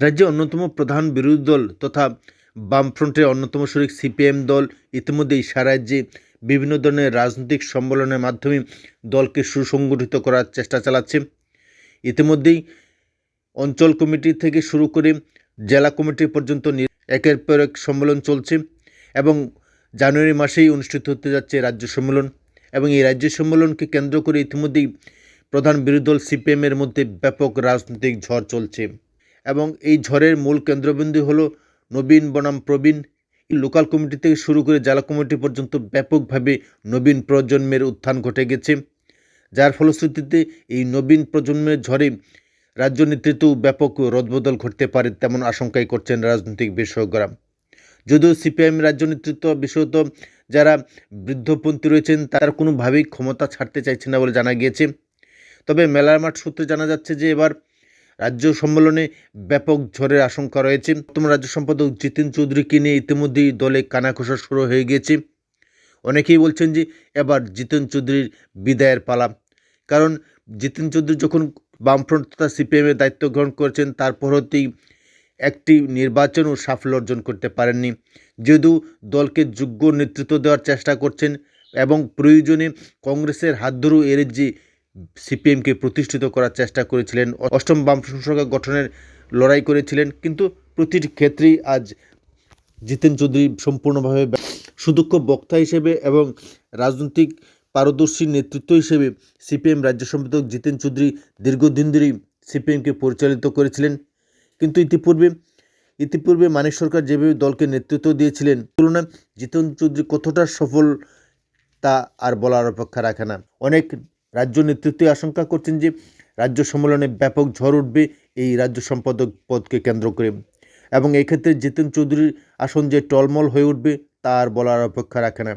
রাজ্যে অন্যতম প্রধান বিরোধী দল তথা বামফ্রন্টের অন্যতম শরিক সিপিএম দল ইতিমধ্যেই সারা রাজ্যে বিভিন্ন ধরনের রাজনৈতিক সম্মেলনের মাধ্যমে দলকে সুসংগঠিত করার চেষ্টা চালাচ্ছে। ইতিমধ্যেই অঞ্চল কমিটি থেকে শুরু করে জেলা কমিটি পর্যন্ত একের পর এক সম্মেলন চলছে এবং জানুয়ারি মাসেই অনুষ্ঠিত হতে যাচ্ছে রাজ্য সম্মেলন এবং এই রাজ্য সম্মেলনকে কেন্দ্র করে ইতিমধ্যেই প্রধান বিরোধী দল সিপিএমের মধ্যে ব্যাপক রাজনৈতিক ঝড় চলছে। এবং এই ঝড়ের মূল কেন্দ্রবিন্দু হলো নবীন বনাম প্রবীণ। লোকাল কমিটি থেকে শুরু করে জেলা কমিটি পর্যন্ত ব্যাপকভাবে নবীন প্রজন্মের উত্থান ঘটে গেছে। যার ফলশ্রুতিতে এই নবীন প্রজন্মের ঝড়ে রাজ্য নেতৃত্বেও ব্যাপক রদবদল ঘটতে পারে তেমন আশঙ্কাই করছেন রাজনৈতিক বিশেষজ্ঞরা। যদিও সিপিআইএম রাজ্য নেতৃত্ব বিশেষত যারা বৃদ্ধপন্থী রয়েছেন, তারা কোনোভাবেই ক্ষমতা ছাড়তে চাইছে না বলে জানা গিয়েছে। তবে মেলার মাঠ সূত্রে জানা যাচ্ছে যে এবার রাজ্য সম্মেলনে ব্যাপক ঝড়ের আশঙ্কা রয়েছে। বর্তমান রাজ্য সম্পাদক জিতেন চৌধুরীকে নিয়ে ইতিমধ্যেই দলে কানাঘোষা শুরু হয়ে গিয়েছে অনেকেই বলছেন যে এবার জিতেন চৌধুরীর বিদায়ের পালা। কারণ জিতেন চৌধুরী যখন বামফ্রন্ট তথা সিপিএমের দায়িত্ব গ্রহণ করেছেন তারপর হতেই একটি নির্বাচনও সাফল্য অর্জন করতে পারেননি। যদিও দলকে যোগ্য নেতৃত্ব দেওয়ার চেষ্টা করছেন এবং প্রয়োজনে কংগ্রেসের হাত ধরেও এর যে সিপিএমকে প্রতিষ্ঠিত করার চেষ্টা করেছিলেন। অষ্টম বাম সরকার গঠনের লড়াই করেছিলেন, কিন্তু প্রতিটি ক্ষেত্রেই আজ জিতেন চৌধুরী সম্পূর্ণভাবে সুদক্ষ বক্তা হিসেবে এবং রাজনৈতিক পারদর্শী নেতৃত্ব হিসেবে সিপিএম রাজ্য সম্পাদক জিতেন চৌধুরী দীর্ঘদিন ধরেই সিপিএমকে পরিচালিত করেছিলেন। কিন্তু ইতিপূর্বে ইতিপূর্বে মানিক সরকার যেভাবে দলকে নেতৃত্ব দিয়েছিলেন, তুলনায় জিতেন চৌধুরী কতটা সফল তা আর বলার অপেক্ষা রাখে না। অনেক রাজ্য নেতৃত্বে আশঙ্কা করছেন যে রাজ্য সম্মেলনে ব্যাপক ঝড় উঠবে এই রাজ্য সম্পাদক পদকে কেন্দ্র করে। এবং এক্ষেত্রে জিতেন চৌধুরীর আসন যে টলমল হয়ে উঠবে, তার বলার অপেক্ষা রাখে না।